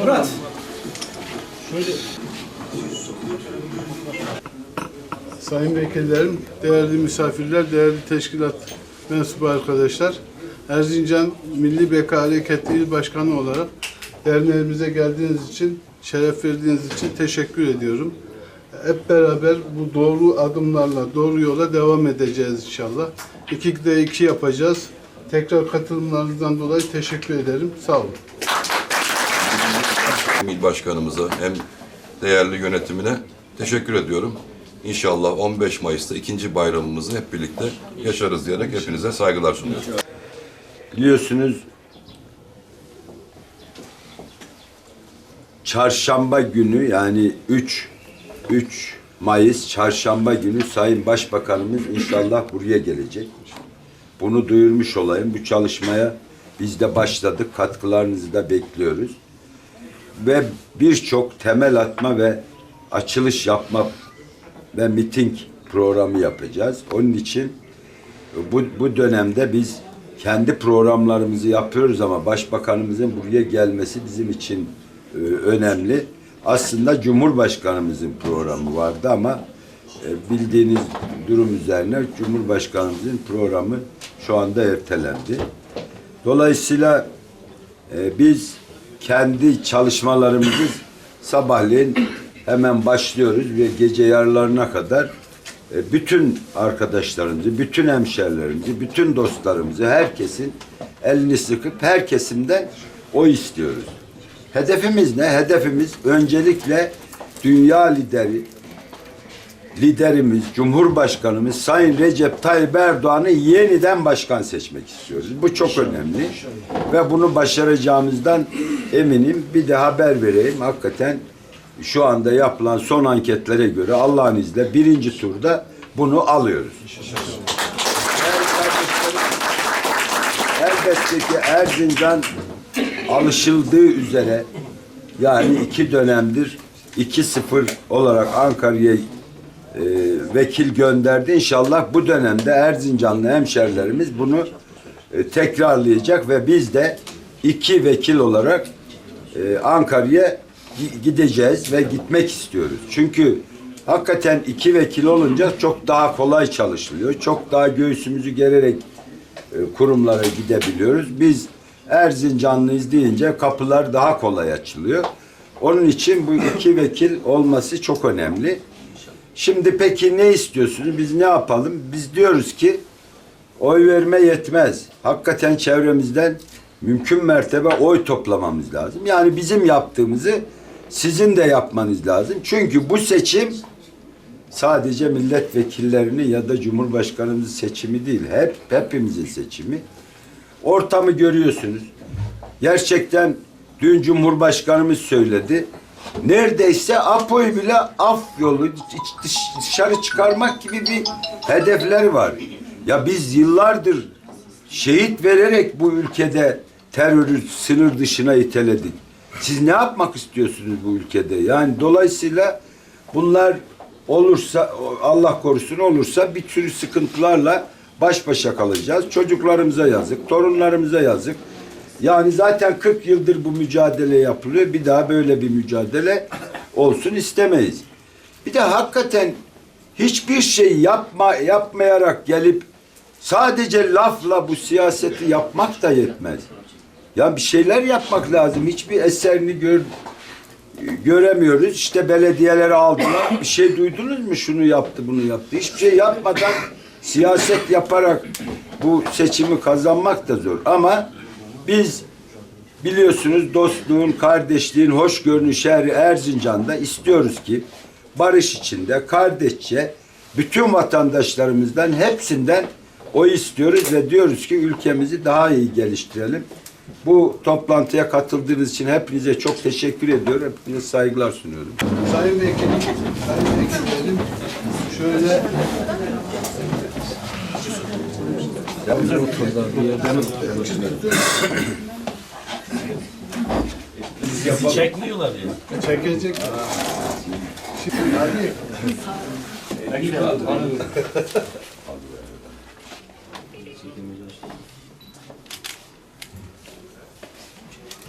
Murat. Şöyle. Sayın vekillerim, değerli misafirler, değerli teşkilat mensubu arkadaşlar. Erzincan Milli Beka Hareketi İl Başkanı olarak derneğimize geldiğiniz için, şeref verdiğiniz için teşekkür ediyorum. Hep beraber bu doğru adımlarla, doğru yola devam edeceğiz inşallah. İki de iki yapacağız. Tekrar katılımlarınızdan dolayı teşekkür ederim. Sağ olun. Hem başkanımıza hem değerli yönetimine teşekkür ediyorum. İnşallah 15 Mayıs'ta ikinci bayramımızı hep birlikte yaşarız diyerek hepinize saygılar sunuyorum. Biliyorsunuz çarşamba günü yani 3 3 Mayıs çarşamba günü Sayın Başbakanımız inşallah buraya gelecek. Bunu duyurmuş olayım. Bu çalışmaya biz de başladık. Katkılarınızı da bekliyoruz. Ve birçok temel atma ve açılış yapma ve miting programı yapacağız. Onun için bu, bu dönemde biz kendi programlarımızı yapıyoruz ama başbakanımızın buraya gelmesi bizim için e, önemli. Aslında Cumhurbaşkanımızın programı vardı ama e, bildiğiniz durum üzerine Cumhurbaşkanımızın programı şu anda ertelendi. Dolayısıyla e, biz kendi çalışmalarımızı sabahleyin hemen başlıyoruz ve gece yarılarına kadar bütün arkadaşlarımızı, bütün hemşerilerimizi, bütün dostlarımızı, herkesin elini sıkıp her kesimden o istiyoruz. Hedefimiz ne? Hedefimiz öncelikle dünya lideri, liderimiz, Cumhurbaşkanımız Sayın Recep Tayyip Erdoğan'ı yeniden başkan seçmek istiyoruz. Bu çok önemli ve bunu başaracağımızdan eminim. Bir de haber vereyim. Hakikaten şu anda yapılan son anketlere göre Allah'ın izniyle birinci turda bunu alıyoruz. Elbette ki Erzincan alışıldığı üzere yani iki dönemdir 2-0 olarak Ankara'ya e, vekil gönderdi. İnşallah bu dönemde Erzincanlı hemşerilerimiz bunu e, tekrarlayacak ve biz de iki vekil olarak e, Ankara'ya gideceğiz ve gitmek istiyoruz. Çünkü hakikaten iki vekil olunca çok daha kolay çalışılıyor. Çok daha göğsümüzü gererek e, kurumlara gidebiliyoruz. Biz Erzincanlıyız deyince kapılar daha kolay açılıyor. Onun için bu iki vekil olması çok önemli. Şimdi peki ne istiyorsunuz? Biz ne yapalım? Biz diyoruz ki oy verme yetmez. Hakikaten çevremizden mümkün mertebe oy toplamamız lazım. Yani bizim yaptığımızı sizin de yapmanız lazım. Çünkü bu seçim sadece milletvekillerini ya da cumhurbaşkanımızın seçimi değil. Hep hepimizin seçimi. Ortamı görüyorsunuz. Gerçekten dün Cumhurbaşkanımız söyledi. Neredeyse Apo'yu bile af yolu dışarı çıkarmak gibi bir hedefleri var. Ya biz yıllardır şehit vererek bu ülkede terörü sınır dışına iteledik. Siz ne yapmak istiyorsunuz bu ülkede? Yani dolayısıyla bunlar olursa Allah korusun olursa bir sürü sıkıntılarla baş başa kalacağız. Çocuklarımıza yazık, torunlarımıza yazık. Yani zaten 40 yıldır bu mücadele yapılıyor. Bir daha böyle bir mücadele olsun istemeyiz. Bir de hakikaten hiçbir şey yapma yapmayarak gelip sadece lafla bu siyaseti yapmak da yetmez. Ya bir şeyler yapmak lazım. Hiçbir eserini gör, göremiyoruz. İşte belediyeleri aldılar. Bir şey duydunuz mu? Şunu yaptı, bunu yaptı. Hiçbir şey yapmadan siyaset yaparak bu seçimi kazanmak da zor. Ama biz biliyorsunuz dostluğun, kardeşliğin, hoşgörünün şehri Erzincan'da istiyoruz ki barış içinde, kardeşçe bütün vatandaşlarımızdan hepsinden o istiyoruz ve diyoruz ki ülkemizi daha iyi geliştirelim. Bu toplantıya katıldığınız için hepinize çok teşekkür ediyorum. Hepinize saygılar sunuyorum. Sayın Vekilim, Sayın Vekilim şöyle Bizi çekmiyorlar ya. Çekecek. Hadi. Hadi. Hadi.